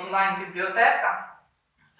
онлайн-бібліотека.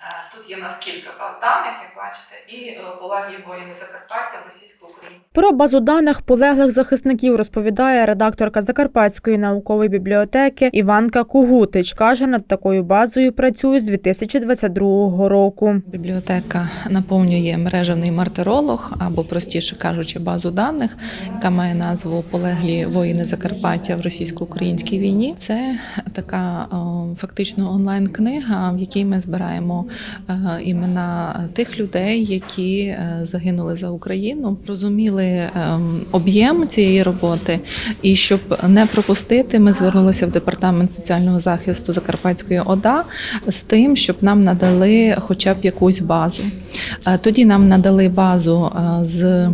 Е, Тут є нас кілька баз даних, як бачите, і е, полеглі воїни Закарпаття в російсько-українській. Про базу даних полеглих захисників розповідає редакторка Закарпатської наукової бібліотеки Іванка Кугутич. Каже, над такою базою працює з 2022 року. Бібліотека наповнює мережевний мартиролог або, простіше кажучи, базу даних, яка має назву Полеглі воїни Закарпаття в російсько-українській війні. Це така фактично онлайн-книга, в якій ми збираємо імена тих людей, які е, загинули за Україну, розуміли ем, об'єм цієї роботи. І щоб не пропустити, ми звернулися в департамент соціального захисту Закарпатської ОДА з тим, щоб нам надали хоча б якусь базу. Е, Тоді нам надали базу е, з е,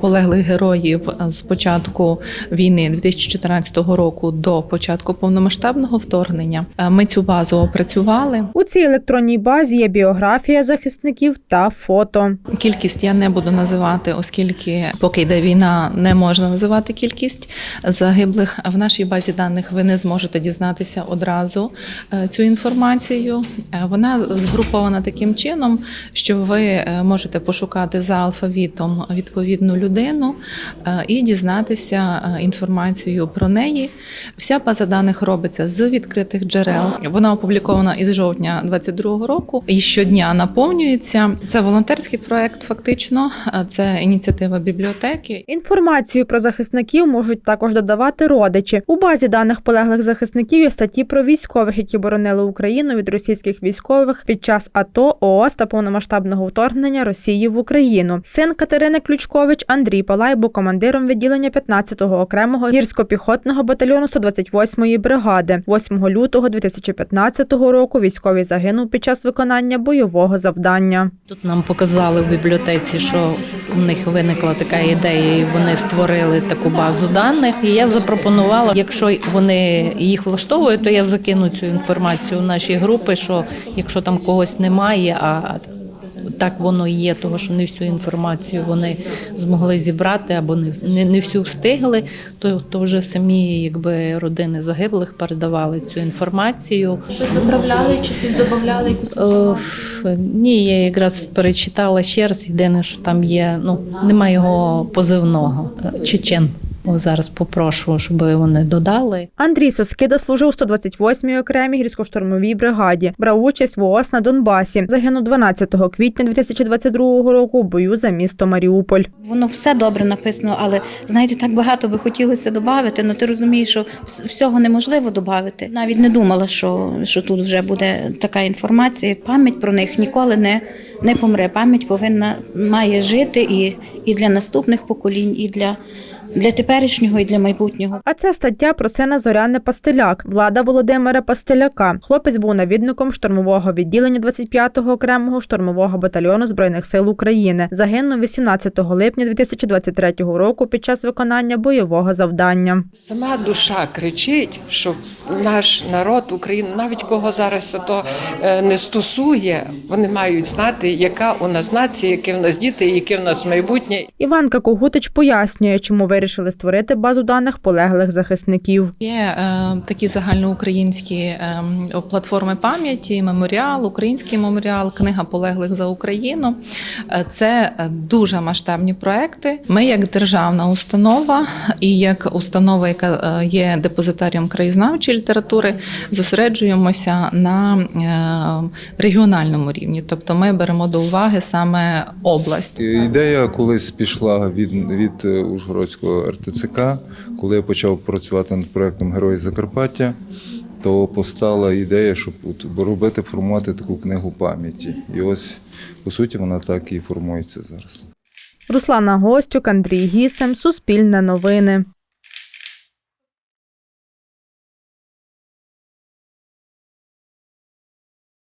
полеглих героїв е, з початку війни 2014 року до початку повномасштабного вторгнення. Е, Ми цю базу опрацювали. У цій електронній базі є біографія захисників та фото. Кількість я не буду називати, оскільки поки йде війна, не можна називати кількість загиблих. В нашій базі даних ви не зможете дізнатися одразу е, цю інформацію. Е, Вона згрупована таким чином, що ви е, можете пошукати за алфавітом відповідну людину е, і дізнатися е, інформацію про неї. Вся база даних робиться з відкритих джерел. Вона опублікована із жовтня 2022 року і щодня наповнюється. Це волонтерський проект, фактично. Е, Це ініціатива бібліотеки. Інформацію про захисників можуть також додавати родичі. У базі даних полеглих захисників є статті про військових, які боронили Україну від російських військових під час АТО, ООС та повномасштабного вторгнення Росії в Україну. Син Катерини Ключкович Андрій Палай був командиром відділення 15-го окремого гірсько-піхотного батальйону 128-ї бригади. 8 лютого 2015 року військовий загинув під час виконання бойового завдання. Тут нам показали в бібліотеці, що у них виникла така ідея, і вони створили таку базу даних. І я запропонувала, якщо вони їх влаштовують, то я закину цю інформацію в наші групи. Що якщо там когось немає, а так воно і є, того що не всю інформацію вони змогли зібрати або не, не, не всю встигли, то, то вже самі якби родини загиблих передавали цю інформацію. Щось виправляли чи щось додавали якусь Е, Ні, я якраз перечитала ще раз. Єдине, що там є, ну немає його позивного Е, Чечен. О, Зараз попрошу, щоб вони додали. Андрій Соскида служив у 128-й окремій гірсько-штурмовій бригаді. Брав участь в ООС на Донбасі. Загинув 12 квітня 2022 року у бою за місто Маріуполь. воно все добре написано, але знаєте, так багато би хотілося додати. Ну ти розумієш, що всього неможливо додати. Навіть не думала, що, що тут вже буде така інформація. Пам'ять про них ніколи не, не помре. Пам'ять повинна має жити і, і для наступних поколінь, і для, для теперішнього, і для майбутнього. А це стаття про сина Зоряни Пастеляк, влада Володимира Пастеляка. Хлопець був навідником штурмового відділення 25-го окремого штурмового батальйону збройних сил України. Загинув 18 липня 2023 року під час виконання бойового завдання. Сама душа кричить, що наш народ, Україна, навіть кого зараз то е, не стосує, вони мають знати, яка у нас нація, які в нас діти, яке в нас майбутнє. Іванка Когутич пояснює, чому вирішили створити базу даних полеглих захисників. Є е, такі загальноукраїнські е, платформи пам'яті, меморіал, український меморіал, книга полеглих за Україну. Е, Це е, дуже масштабні проекти. Ми, як державна установа і як установа, яка е, є депозитарієм краєзнавчої літератури, зосереджуємося на е, регіональному рівні. Тобто ми беремо до уваги саме область. Ідея колись пішла від, від Ужгородського РТЦК, коли я почав працювати над проектом Герої Закарпаття, то постала ідея, щоб робити, формувати таку книгу пам'яті. І ось, по суті, вона так і формується зараз. Руслана Гостюк, Андрій Гісем, Суспільне новини.